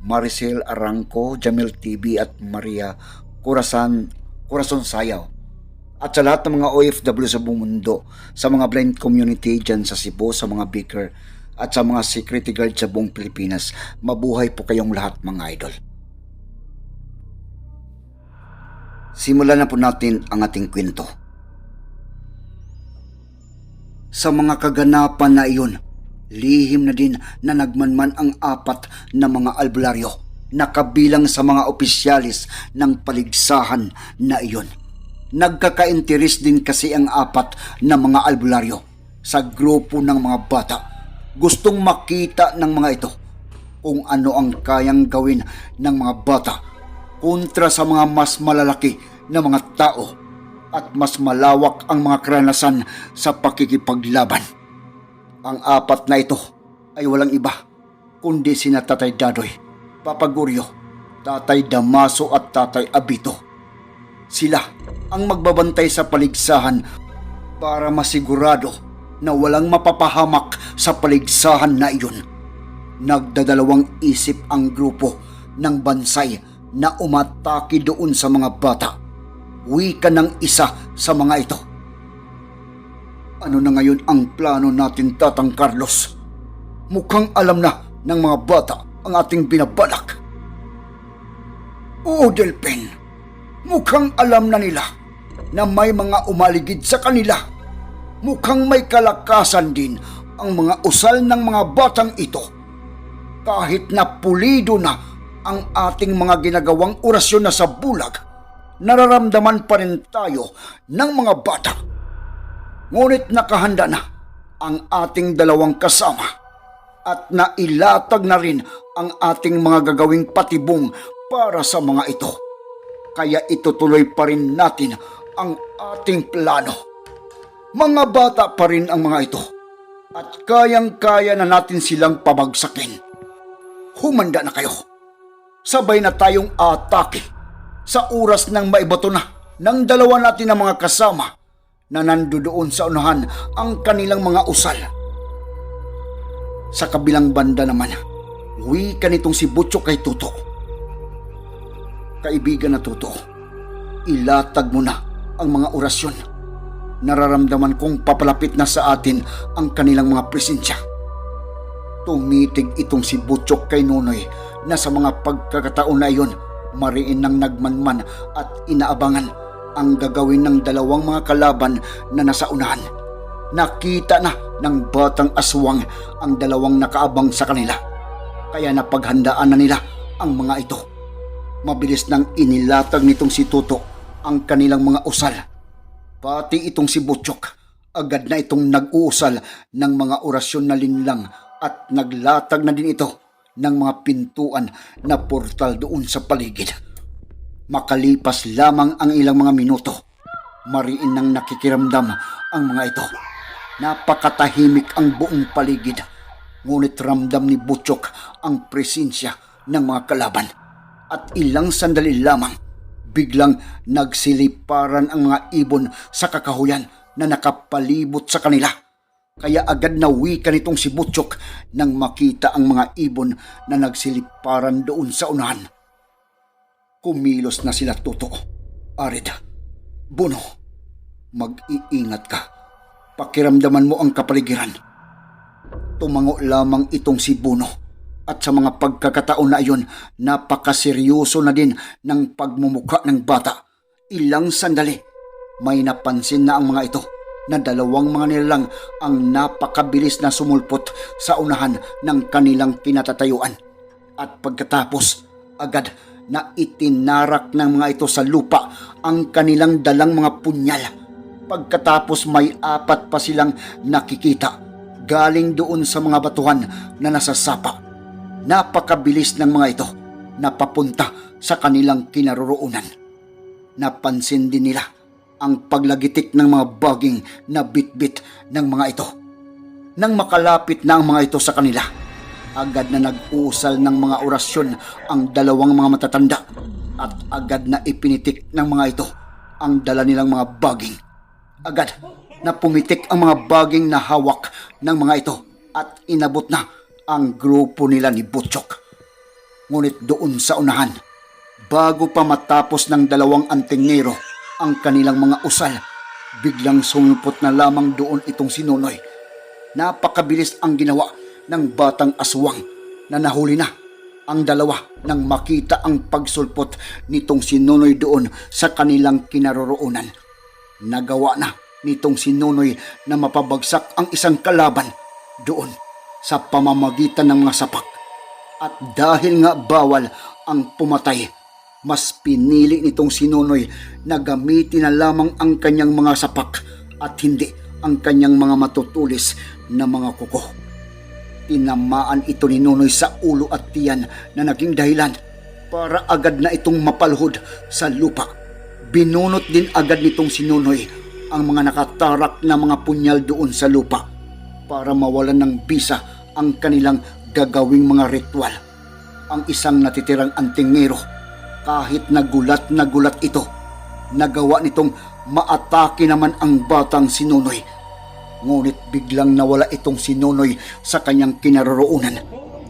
Maricel Arangco, Jamil TV at Maria Corazon, Corazon Sayaw. At sa lahat ng mga OFW sa buong mundo, sa mga blind community dyan sa Cebu, sa mga baker, at sa mga security guard sa buong Pilipinas, mabuhay po kayong lahat mga idol. Simulan na po natin ang ating kwento. Sa mga kaganapan na iyon, lihim na din na nagmanman ang apat na mga albularyo na kabilang sa mga opisyalis ng paligsahan na iyon. Nagkakainteres din kasi ang apat na mga albularyo sa grupo ng mga bata. Gustong makita ng mga ito kung ano ang kayang gawin ng mga bata kontra sa mga mas malalaki na mga tao at mas malawak ang mga karanasan sa pakikipaglaban. Ang apat na ito ay walang iba kundi sina Tatay Dadoy, Papa Guryo, Tatay Damaso at Tatay Abito. Sila ang magbabantay sa paligsahan para masigurado na walang mapapahamak sa paligsahan na iyon. Nagdadalawang isip ang grupo ng bansay na umatake doon sa mga bata. Wika ng isa sa mga ito. Ano na ngayon ang plano natin, Tatang Carlos? Mukhang alam na ng mga bata ang ating binabalak. Oo, Delpen. Mukhang alam na nila na may mga umaligid sa kanila. Mukhang may kalakasan din ang mga usal ng mga batang ito. Kahit na pulido na ang ating mga ginagawang orasyon na sa bulag, nararamdaman pa rin tayo ng mga bata. Ngunit nakahanda na ang ating dalawang kasama at nailatag na rin ang ating mga gagawing patibong para sa mga ito. Kaya itutuloy pa rin natin ang ating plano. Mga bata pa rin ang mga ito at kayang-kaya na natin silang pabagsakin. Humanda na kayo. Sabay na tayong atake sa oras ng maibato na ng dalawa natin na mga kasama na nandoon sa unahan ang kanilang mga usal. Sa kabilang banda naman, wika nitong si Butcho kay Tuto. Kaibigan na Tuto, ilatag mo na ang mga orasyon. Nararamdaman kong papalapit na sa atin ang kanilang mga presensya. Tumitig itong si Butchok kay Nonoy na sa mga pagkakataon na iyon, mariin ng nagmanman at inaabangan ang gagawin ng dalawang mga kalaban na nasa unahan. Nakita na ng batang aswang ang dalawang nakaabang sa kanila. Kaya napaghandaan na nila ang mga ito. Mabilis nang inilatag nitong si Tuto ang kanilang mga usal. Pati itong si Butchok, agad na itong nag-uusal ng mga orasyon na linlang at naglatag na din ito ng mga pintuan na portal doon sa paligid. Makalipas lamang ang ilang mga minuto, mariin nang nakikiramdam ang mga ito. Napakatahimik ang buong paligid, ngunit ramdam ni Butchok ang presensya ng mga kalaban. At ilang sandali lamang, biglang nagsiliparan ang mga ibon sa kakahuyan na nakapalibot sa kanila. Kaya agad na wika nitong si Butchok nang makita ang mga ibon na nagsiliparan doon sa unahan. Kumilos na sila tuto. Arid, Buno, mag-iingat ka. Pakiramdaman mo ang kapaligiran. Tumango lamang itong si Buno at sa mga pagkakataon na iyon, napakaseryoso na din ng pagmumukha ng bata. Ilang sandali, may napansin na ang mga ito na dalawang mga nilalang ang napakabilis na sumulpot sa unahan ng kanilang kinatatayuan. At pagkatapos, agad na itinarak ng mga ito sa lupa ang kanilang dalang mga punyal. Pagkatapos may apat pa silang nakikita galing doon sa mga batuhan na nasasapa. Napakabilis ng mga ito na papunta sa kanilang kinaroroonan. Napansin din nila ang paglagitik ng mga baging na bitbit ng mga ito. Nang makalapit na ang mga ito sa kanila, agad na nag-uusal ng mga orasyon ang dalawang mga matatanda at agad na ipinitik ng mga ito ang dala nilang mga baging. Agad na pumitik ang mga baging na hawak ng mga ito at inabot na ang grupo nila ni Butchok. Ngunit doon sa unahan, bago pa matapos ng dalawang antingero ang kanilang mga usal, biglang sumupot na lamang doon itong si Nonoy. Napakabilis ang ginawa ng batang aswang na nahuli na ang dalawa nang makita ang pagsulpot nitong si Nonoy doon sa kanilang kinaroroonan. Nagawa na nitong si Nonoy na mapabagsak ang isang kalaban doon sa pamamagitan ng mga sapak. At dahil nga bawal ang pumatay, mas pinili nitong si Nonoy na gamitin na lamang ang kanyang mga sapak at hindi ang kanyang mga matutulis na mga kuko. Tinamaan ito ni Nonoy sa ulo at tiyan na naging dahilan para agad na itong mapalhod sa lupa. Binunot din agad nitong si Nonoy ang mga nakatarak na mga punyal doon sa lupa para mawalan ng bisa ang kanilang gagawing mga ritual. Ang isang natitirang antingero, kahit nagulat na gulat ito, nagawa nitong maatake naman ang batang si Nonoy. Ngunit biglang nawala itong si Nonoy sa kanyang kinaroroonan.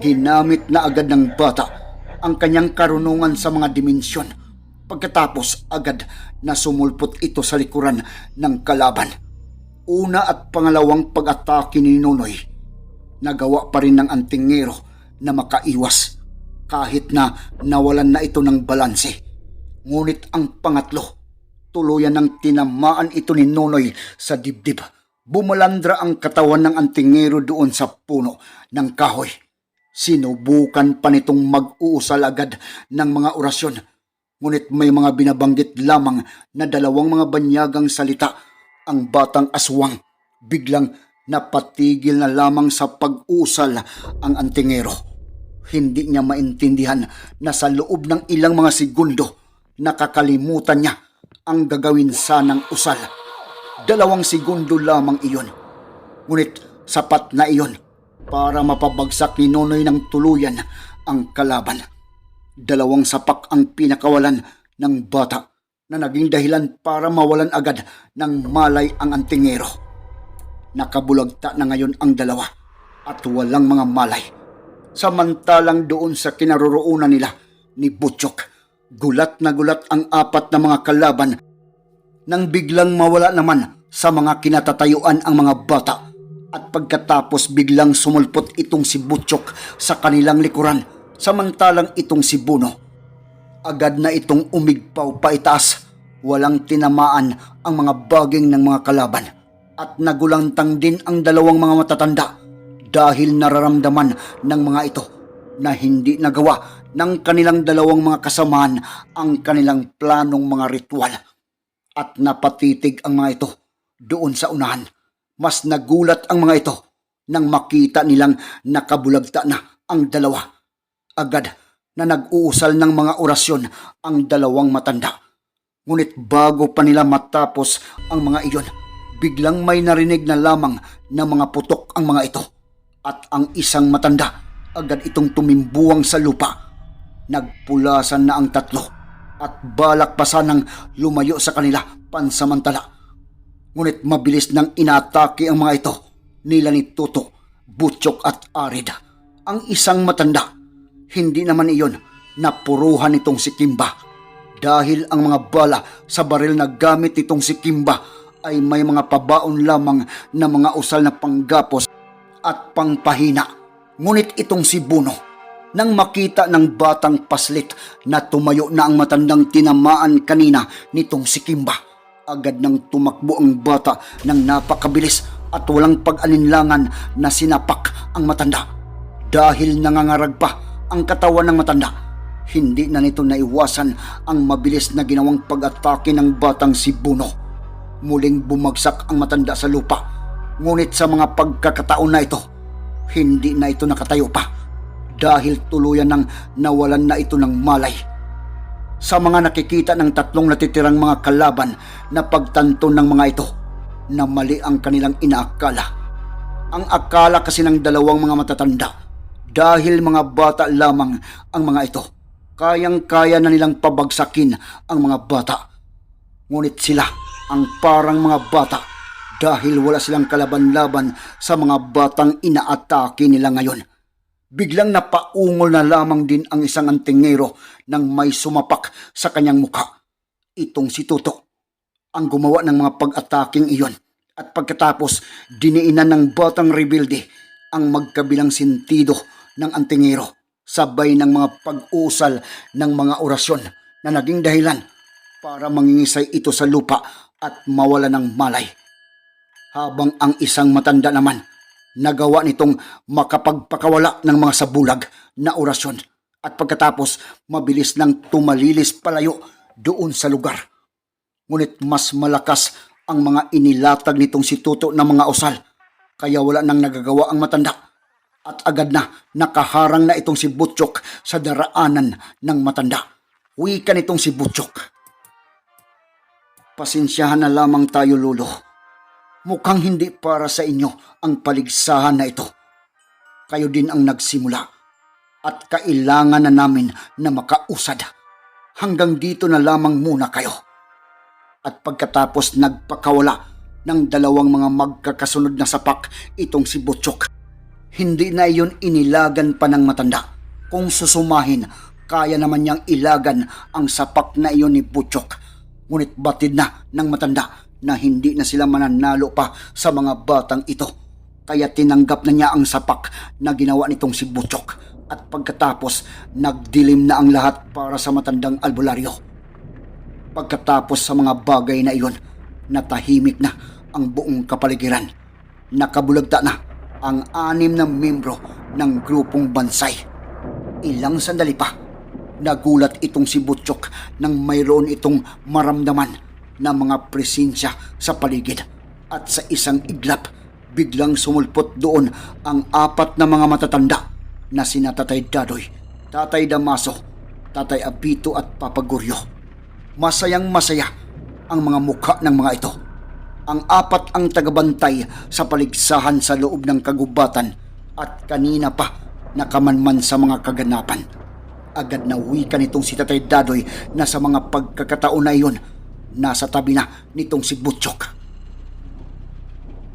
Ginamit na agad ng bata ang kanyang karunungan sa mga dimensyon. Pagkatapos agad na sumulpot ito sa likuran ng kalaban. Una at pangalawang pag-atake ni Nonoy, nagawa pa rin ng antingero na makaiwas kahit na nawalan na ito ng balanse. Ngunit ang pangatlo, tuluyan ng tinamaan ito ni Nonoy sa dibdib. Bumalandra ang katawan ng antingero doon sa puno ng kahoy. Sinubukan pa nitong mag-uusal agad ng mga orasyon. Ngunit may mga binabanggit lamang na dalawang mga banyagang salita ang batang aswang. Biglang napatigil na lamang sa pag-usal ang antingero. Hindi niya maintindihan na sa loob ng ilang mga segundo nakakalimutan niya ang gagawin sanang usal. Dalawang segundo lamang iyon. Ngunit sapat na iyon para mapabagsak ni Nonoy ng tuluyan ang kalaban. Dalawang sapak ang pinakawalan ng bata na naging dahilan para mawalan agad ng malay ang antingero. Nakabulagta na ngayon ang dalawa at walang mga malay. Samantalang doon sa kinaroroonan nila ni Butchok, gulat na gulat ang apat na mga kalaban nang biglang mawala naman sa mga kinatatayuan ang mga bata. At pagkatapos biglang sumulpot itong si Butchok sa kanilang likuran samantalang itong si Buno. Agad na itong umigpaw pa itaas, walang tinamaan ang mga baging ng mga kalaban. At nagulantang din ang dalawang mga matatanda dahil nararamdaman ng mga ito na hindi nagawa ng kanilang dalawang mga kasamaan ang kanilang planong mga ritual at napatitig ang mga ito doon sa unahan. Mas nagulat ang mga ito nang makita nilang nakabulagta na ang dalawa. Agad na nag-uusal ng mga orasyon ang dalawang matanda. Ngunit bago pa nila matapos ang mga iyon, biglang may narinig na lamang na mga putok ang mga ito. At ang isang matanda, agad itong tumimbuwang sa lupa. Nagpulasan na ang tatlo at balak pa sanang lumayo sa kanila pansamantala. Ngunit mabilis nang inatake ang mga ito nila ni Tuto, Butchok at Arid. Ang isang matanda, hindi naman iyon napuruhan nitong si Kimba dahil ang mga bala sa baril na gamit nitong si Kimba ay may mga pabaon lamang na mga usal na panggapos at pangpahina. Ngunit itong si Buno, nang makita ng batang paslit na tumayo na ang matandang tinamaan kanina nitong si Kimba, agad nang tumakbo ang bata ng napakabilis at walang pag-alinlangan na sinapak ang matanda. Dahil nangangarag pa ang katawan ng matanda, hindi na nito naiwasan ang mabilis na ginawang pag-atake ng batang si Buno. Muling bumagsak ang matanda sa lupa Ngunit sa mga pagkakataon na ito, hindi na ito nakatayo pa dahil tuluyan ng nawalan na ito ng malay. Sa mga nakikita ng tatlong natitirang mga kalaban na pagtanto ng mga ito na mali ang kanilang inaakala. Ang akala kasi ng dalawang mga matatanda dahil mga bata lamang ang mga ito. Kayang-kaya na nilang pabagsakin ang mga bata. Ngunit sila ang parang mga bata dahil wala silang kalaban-laban sa mga batang inaatake nila ngayon. Biglang napaungol na lamang din ang isang antingero nang may sumapak sa kanyang muka. Itong si Tuto ang gumawa ng mga pag-ataking iyon at pagkatapos diniinan ng batang rebelde ang magkabilang sentido ng antingero sabay ng mga pag-usal ng mga orasyon na naging dahilan para mangingisay ito sa lupa at mawala ng malay. Habang ang isang matanda naman nagawa nitong makapagpakawala ng mga sabulag na orasyon at pagkatapos mabilis nang tumalilis palayo doon sa lugar. Ngunit mas malakas ang mga inilatag nitong si Tuto ng mga usal kaya wala nang nagagawa ang matanda at agad na nakaharang na itong si Butchok sa daraanan ng matanda. Wika nitong si Butchok. Pasensyahan na lamang tayo, Lolo. Mukhang hindi para sa inyo ang paligsahan na ito. Kayo din ang nagsimula at kailangan na namin na makausad. Hanggang dito na lamang muna kayo. At pagkatapos nagpakawala ng dalawang mga magkakasunod na sapak itong si Butchok. Hindi na iyon inilagan pa ng matanda. Kung susumahin, kaya naman niyang ilagan ang sapak na iyon ni Butchok. Ngunit batid na ng matanda na hindi na sila mananalo pa sa mga batang ito. Kaya tinanggap na niya ang sapak na ginawa nitong si Butchok. At pagkatapos, nagdilim na ang lahat para sa matandang albularyo. Pagkatapos sa mga bagay na iyon, natahimik na ang buong kapaligiran. Nakabulagta na ang anim na membro ng grupong bansay. Ilang sandali pa, nagulat itong si Butchok nang mayroon itong maramdaman na mga presensya sa paligid. At sa isang iglap, biglang sumulpot doon ang apat na mga matatanda na sina Tatay Dadoy, Tatay Damaso, Tatay Abito at Papa Guryo. Masayang masaya ang mga mukha ng mga ito. Ang apat ang tagabantay sa paligsahan sa loob ng kagubatan at kanina pa nakamanman sa mga kaganapan. Agad na wika nitong si Tatay Dadoy na sa mga pagkakataon na iyon, nasa tabi na nitong si Butchok.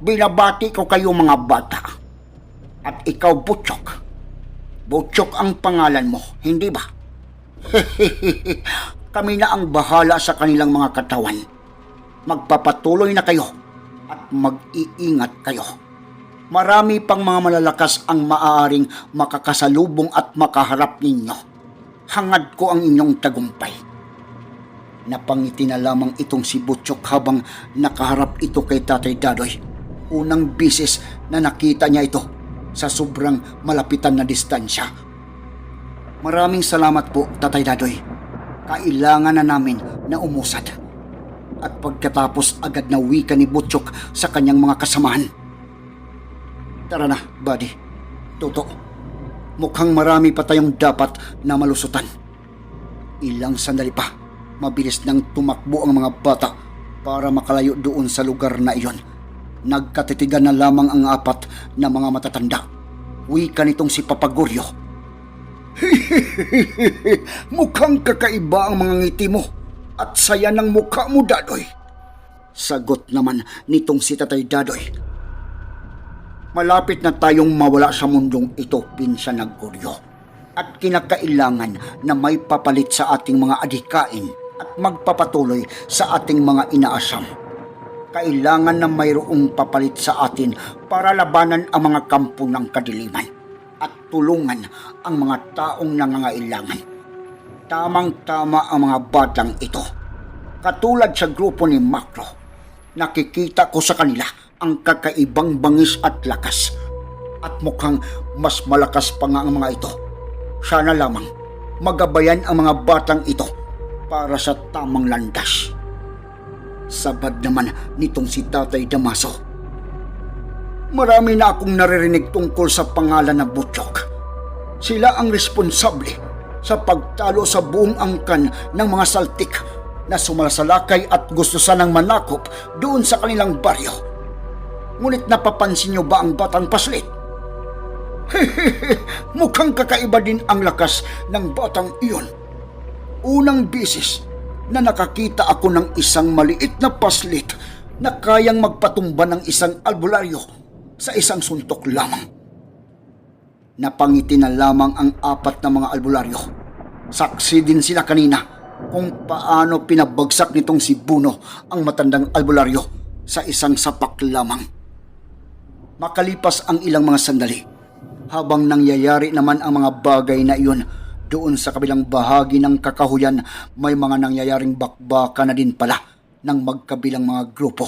Binabati ko kayo mga bata. At ikaw, Butchok. Butchok ang pangalan mo, hindi ba? Kami na ang bahala sa kanilang mga katawan. Magpapatuloy na kayo at mag-iingat kayo. Marami pang mga malalakas ang maaaring makakasalubong at makaharap ninyo. Hangad ko ang inyong tagumpay. Napangiti na lamang itong si Butchok habang nakaharap ito kay Tatay Dadoy. Unang bisis na nakita niya ito sa sobrang malapitan na distansya. Maraming salamat po, Tatay Dadoy. Kailangan na namin na umusad. At pagkatapos agad na wika ni Butchok sa kanyang mga kasamahan. Tara na, buddy. Toto. Mukhang marami pa tayong dapat na malusutan. Ilang sandali pa, mabilis nang tumakbo ang mga bata para makalayo doon sa lugar na iyon. Nagkatitigan na lamang ang apat na mga matatanda. Wika nitong si Papagoryo. Mukhang kakaiba ang mga ngiti mo at saya ng mukha mo, Dadoy. Sagot naman nitong si Tatay Dadoy. Malapit na tayong mawala sa mundong ito, Pinsan Naguryo. At kinakailangan na may papalit sa ating mga adikain at magpapatuloy sa ating mga inaasam. Kailangan na mayroong papalit sa atin para labanan ang mga kampo ng kadiliman at tulungan ang mga taong nangangailangan. Tamang-tama ang mga batang ito. Katulad sa grupo ni Macro, nakikita ko sa kanila ang kakaibang bangis at lakas. At mukhang mas malakas pa nga ang mga ito. Sana lamang magabayan ang mga batang ito para sa tamang landas. Sabad naman nitong si Tatay Damaso. Marami na akong naririnig tungkol sa pangalan na Butchok. Sila ang responsable sa pagtalo sa buong angkan ng mga saltik na sumalasalakay at gusto sanang manakop doon sa kanilang baryo. Ngunit napapansin niyo ba ang batang paslit? Mukhang kakaiba din ang lakas ng batang iyon. Unang bisis na nakakita ako ng isang maliit na paslit na kayang magpatumba ng isang albularyo sa isang suntok lamang. Napangiti na lamang ang apat na mga albularyo. Saksi din sila kanina kung paano pinabagsak nitong si Buno ang matandang albularyo sa isang sapak lamang. Makalipas ang ilang mga sandali, habang nangyayari naman ang mga bagay na iyon, doon sa kabilang bahagi ng kakahuyan may mga nangyayaring bakbaka na din pala ng magkabilang mga grupo.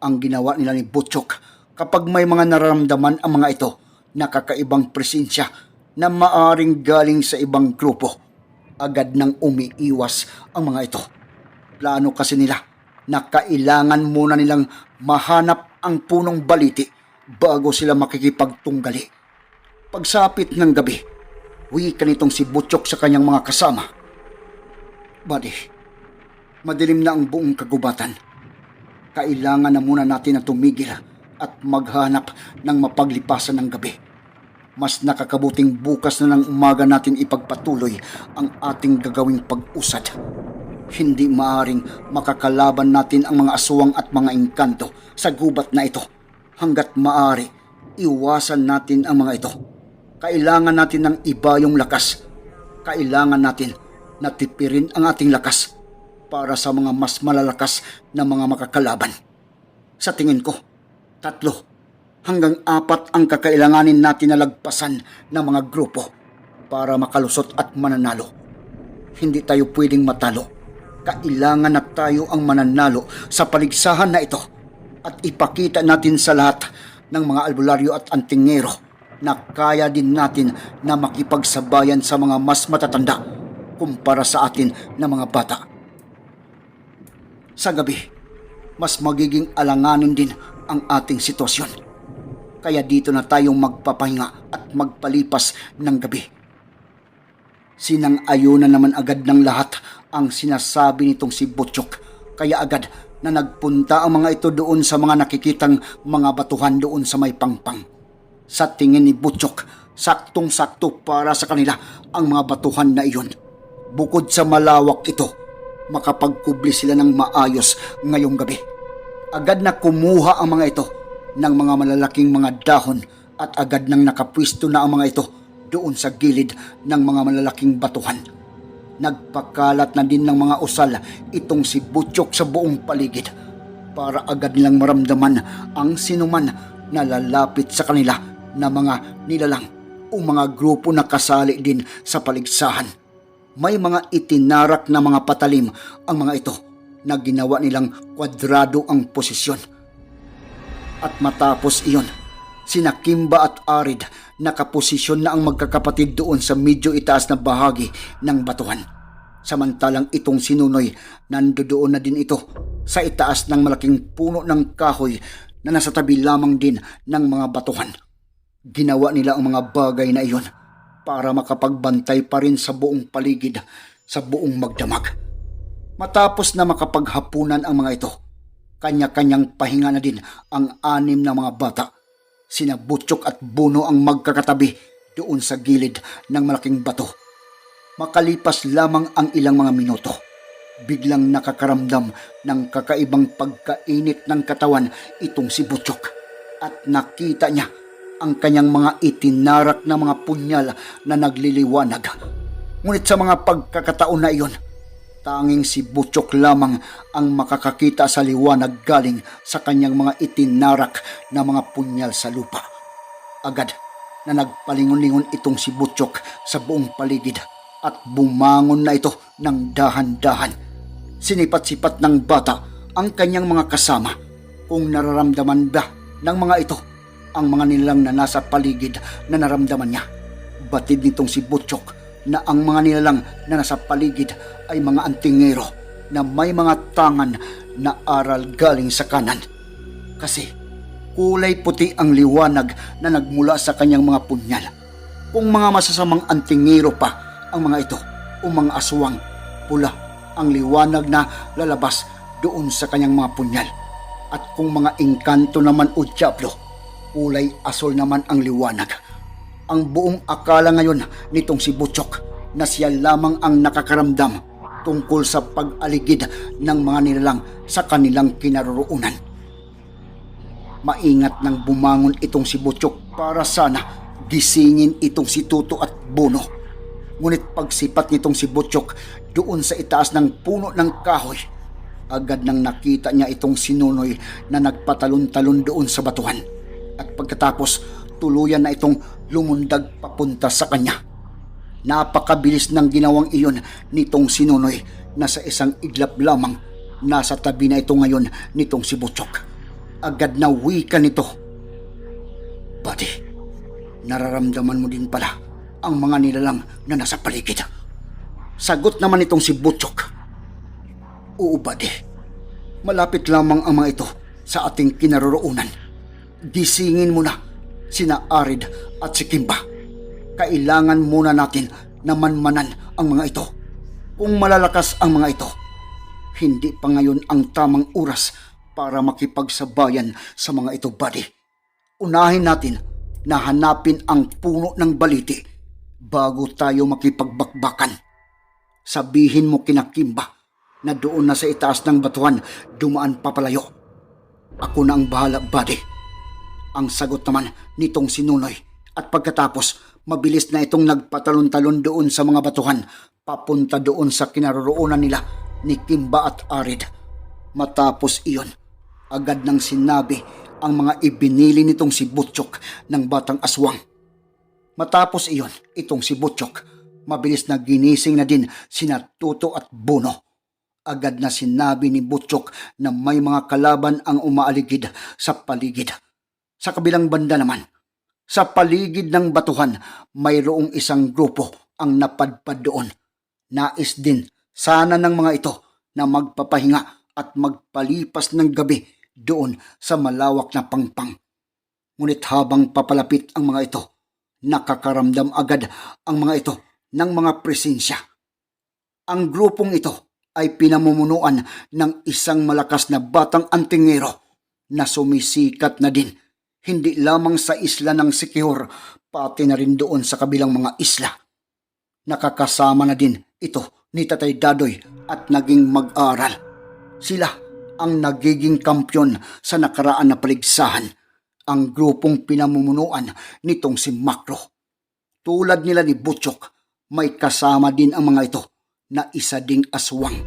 Ang ginawa nila ni Butchok kapag may mga nararamdaman ang mga ito na kakaibang presensya na maaring galing sa ibang grupo, agad nang umiiwas ang mga ito. Plano kasi nila na kailangan muna nilang mahanap ang punong baliti bago sila makikipagtunggali. Pagsapit ng gabi, wika nitong si Butchok sa kanyang mga kasama. Buddy, madilim na ang buong kagubatan. Kailangan na muna natin na tumigil at maghanap ng mapaglipasan ng gabi. Mas nakakabuting bukas na ng umaga natin ipagpatuloy ang ating gagawing pag-usad. Hindi maaring makakalaban natin ang mga aswang at mga engkanto sa gubat na ito. Hanggat maari, iwasan natin ang mga ito. Kailangan natin ng iba yung lakas. Kailangan natin na tipirin ang ating lakas para sa mga mas malalakas na mga makakalaban. Sa tingin ko, tatlo hanggang apat ang kakailanganin natin na lagpasan ng mga grupo para makalusot at mananalo. Hindi tayo pwedeng matalo. Kailangan na tayo ang mananalo sa paligsahan na ito at ipakita natin sa lahat ng mga albularyo at antingero na kaya din natin na makipagsabayan sa mga mas matatanda kumpara sa atin na mga bata. Sa gabi, mas magiging alanganin din ang ating sitwasyon. Kaya dito na tayong magpapahinga at magpalipas ng gabi. Sinang-ayo na naman agad ng lahat ang sinasabi nitong si Butchok. Kaya agad na nagpunta ang mga ito doon sa mga nakikitang mga batuhan doon sa may pangpang. Sa tingin ni Butchok, saktong-sakto para sa kanila ang mga batuhan na iyon. Bukod sa malawak ito, makapagkubli sila ng maayos ngayong gabi. Agad na kumuha ang mga ito ng mga malalaking mga dahon at agad nang nakapwisto na ang mga ito doon sa gilid ng mga malalaking batuhan. Nagpakalat na din ng mga usal itong si Butchok sa buong paligid para agad nilang maramdaman ang sinuman na lalapit sa kanila na mga nilalang o mga grupo na kasali din sa paligsahan. May mga itinarak na mga patalim ang mga ito na ginawa nilang kwadrado ang posisyon. At matapos iyon, sina Kimba at Arid nakaposisyon na ang magkakapatid doon sa medyo itaas na bahagi ng batuhan. Samantalang itong sinunoy, nandoon na din ito sa itaas ng malaking puno ng kahoy na nasa tabi lamang din ng mga batuhan. Ginawa nila ang mga bagay na iyon para makapagbantay pa rin sa buong paligid sa buong magdamag. Matapos na makapaghapunan ang mga ito, kanya-kanyang pahinga na din ang anim na mga bata. Sina Butchok at Buno ang magkakatabi doon sa gilid ng malaking bato. Makalipas lamang ang ilang mga minuto, biglang nakakaramdam ng kakaibang pagkainit ng katawan itong si Butchok at nakita niya ang kanyang mga itinarak na mga punyal na nagliliwanag. Ngunit sa mga pagkakataon na iyon, tanging si Butchok lamang ang makakakita sa liwanag galing sa kanyang mga itinarak na mga punyal sa lupa. Agad na nagpalingon-lingon itong si Butchok sa buong paligid at bumangon na ito ng dahan-dahan. Sinipat-sipat ng bata ang kanyang mga kasama kung nararamdaman ba ng mga ito ang mga nilalang na nasa paligid na naramdaman niya. Batid nitong si Butchok na ang mga nilalang na nasa paligid ay mga antingero na may mga tangan na aral galing sa kanan. Kasi kulay puti ang liwanag na nagmula sa kanyang mga punyal. Kung mga masasamang antingero pa ang mga ito o mga aswang, pula ang liwanag na lalabas doon sa kanyang mga punyal. At kung mga engkanto naman o diablo, kulay asol naman ang liwanag. Ang buong akala ngayon nitong si Butchok na siya lamang ang nakakaramdam tungkol sa pag-aligid ng mga nilalang sa kanilang kinaroroonan. Maingat nang bumangon itong si Butchok para sana gisingin itong si Tuto at Bono. Ngunit pagsipat nitong si Butchok doon sa itaas ng puno ng kahoy, agad nang nakita niya itong sinunoy na nagpatalon-talon doon sa batuhan. At pagkatapos, tuluyan na itong lumundag papunta sa kanya. Napakabilis ng ginawang iyon nitong sinunoy na sa isang iglap lamang nasa tabi na ito ngayon nitong si Butchok. Agad na wika nito. Buddy, nararamdaman mo din pala ang mga nilalang na nasa paligid. Sagot naman itong si Butchok. Oo, buddy. Malapit lamang ang mga ito sa ating kinaroroonan. Gisingin mo na sina Arid at si Kimba. Kailangan muna natin na manmanan ang mga ito. Kung malalakas ang mga ito, hindi pa ngayon ang tamang oras para makipagsabayan sa mga ito, buddy. Unahin natin na hanapin ang puno ng baliti bago tayo makipagbakbakan. Sabihin mo kina Kimba na doon na sa itaas ng batuhan dumaan papalayo. Ako na ang bahala, buddy. Ang sagot naman nitong sinunoy at pagkatapos mabilis na itong nagpatalon-talon doon sa mga batuhan papunta doon sa kinaroroonan nila ni Kimba at Arid. Matapos iyon, agad nang sinabi ang mga ibinili nitong si Butchok ng batang aswang. Matapos iyon, itong si Butchok, mabilis na ginising na din sina Tuto at Bono. Agad na sinabi ni Butchok na may mga kalaban ang umaaligid sa paligid. Sa kabilang banda naman, sa paligid ng batuhan, mayroong isang grupo ang napadpad doon. Nais din sana ng mga ito na magpapahinga at magpalipas ng gabi doon sa malawak na pangpang. Ngunit habang papalapit ang mga ito, nakakaramdam agad ang mga ito ng mga presensya. Ang grupong ito ay pinamumunuan ng isang malakas na batang antingero na sumisikat na din hindi lamang sa isla ng Sikihor pati na rin doon sa kabilang mga isla. Nakakasama na din ito ni Tatay Dadoy at naging mag-aral. Sila ang nagiging kampyon sa nakaraan na paligsahan, ang grupong pinamumunuan nitong si Makro. Tulad nila ni Butchok, may kasama din ang mga ito na isa ding aswang.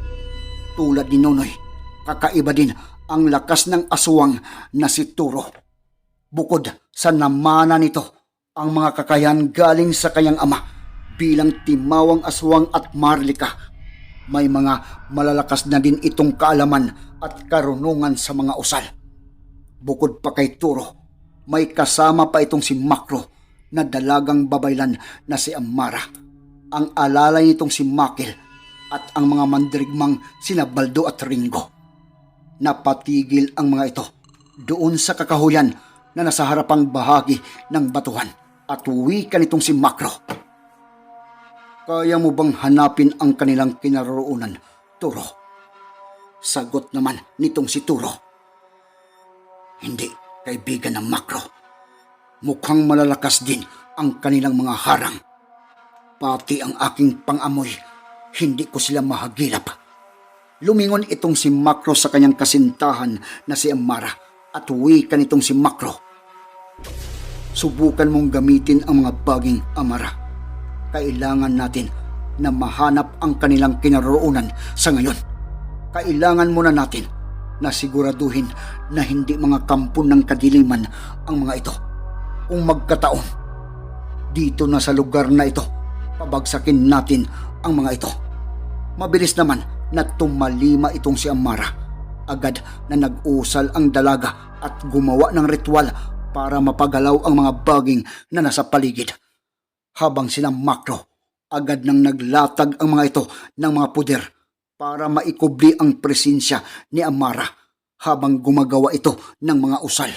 Tulad ni Nonoy, kakaiba din ang lakas ng aswang na si Turo. Bukod sa namana nito, ang mga kakayahan galing sa kanyang ama bilang timawang aswang at marlika. May mga malalakas na din itong kaalaman at karunungan sa mga usal. Bukod pa kay Turo, may kasama pa itong si Makro na dalagang babaylan na si Amara. Ang alalay nitong si Makil at ang mga mandirigmang sina Baldo at Ringo. Napatigil ang mga ito doon sa kakahuyan na nasa harapang bahagi ng batuhan at uwi ka nitong si Makro. Kaya mo bang hanapin ang kanilang kinaroroonan, Turo? Sagot naman nitong si Turo. Hindi, kaibigan ng Makro. Mukhang malalakas din ang kanilang mga harang. Pati ang aking pangamoy, hindi ko sila mahagilap. Lumingon itong si Makro sa kanyang kasintahan na si Amara at uwi ka nitong si Makro. Subukan mong gamitin ang mga baging Amara. Kailangan natin na mahanap ang kanilang kinaroroonan sa ngayon. Kailangan muna natin na siguraduhin na hindi mga kampo ng kadiliman ang mga ito. Kung magkataon, dito na sa lugar na ito, pabagsakin natin ang mga ito. Mabilis naman na tumalima itong si Amara. Agad na nag-usal ang dalaga at gumawa ng ritual para mapagalaw ang mga baging na nasa paligid. Habang sila makro, agad nang naglatag ang mga ito ng mga puder para maikubli ang presensya ni Amara habang gumagawa ito ng mga usal.